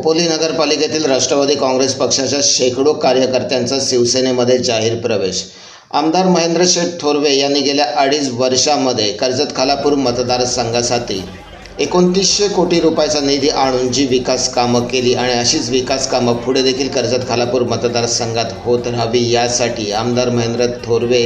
खोपोली नगरपालिकेतील राष्ट्रवादी काँग्रेस पक्षाच्या शेकडो कार्यकर्त्यांचा शिवसेनेमध्ये जाहीर प्रवेश. आमदार महेंद्र शेठ थोरवे यांनी गेल्या अडीच वर्षामध्ये कर्जत खालापूर मतदारसंघासाठी एकोणतीसशे कोटी रुपयाचा निधी आणून जी विकास कामं केली आणि अशीच विकास कामं पुढे देखील कर्जत खालापूर मतदारसंघात होत राहावी यासाठी आमदार महेंद्र थोरवे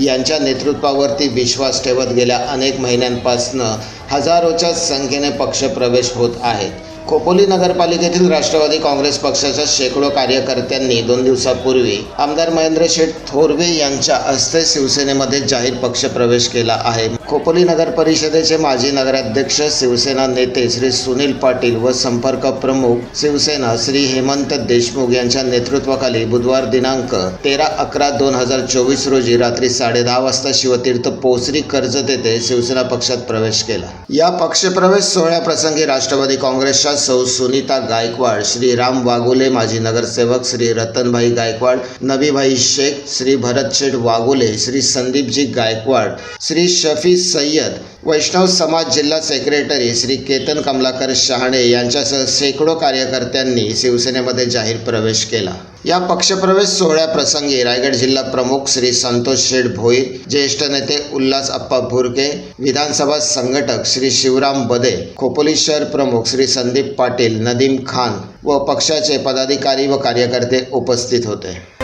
यांच्या नेतृत्वावरती विश्वास ठेवत गेल्या अनेक महिन्यांपासनं हजारोच्या संख्येने पक्षप्रवेश होत आहेत. खोपोली नगरपालिकेतील राष्ट्रवादी काँग्रेस पक्षाच्या शेकडो कार्यकर्त्यांनी दोन दिवसापूर्वी आमदार महेंद्र शेठ थोरवे यांच्या हस्ते शिवसेनेमध्ये जाहीर पक्षप्रवेश केला आहे. खोपोली नगर परिषदेचे माजी नगराध्यक्ष शिवसेना नेते श्री सुनील पाटील व संपर्क प्रमुख शिवसेना श्री हेमंत देशमुख यांच्या नेतृत्वाखाली बुधवार दिनांक तेरा अकरा दोन हजार चोवीस रोजी रात्री साडेदहा वाजता शिवतीर्थ पोसरी कर्जत येथे शिवसेना पक्षात प्रवेश केला. या पक्षप्रवेश सोहळ्याप्रसंगी राष्ट्रवादी काँग्रेसच्या सौ सुनीता गायकवाड श्री राम वाघोले माजी नगरसेवक श्री रतनभाई गायकवाड नबीभाई शेख श्री भरत शेठ वाघोले श्री संदीपजी गायकवाड श्री शफी सय्यद वैष्णव समाज जिल्हा सेक्रेटरी श्री केतन कमलाकर शहाणे यांच्यासह शेकडो कार्यकर्त्यांनी शिवसेनेमध्ये जाहीर प्रवेश केला. या पक्षप्रवेश सोहळ्याप्रसंगी रायगड जिल्हा प्रमुख श्री संतोष शेठ भोईर ज्येष्ठ नेते उल्हास अप्पा भुरके विधानसभा संघटक श्री शिवराम बदे खोपोली शहर प्रमुख श्री संदीप पाटील नदीम खान व पक्षाचे पदाधिकारी व कार्यकर्ते उपस्थित होते.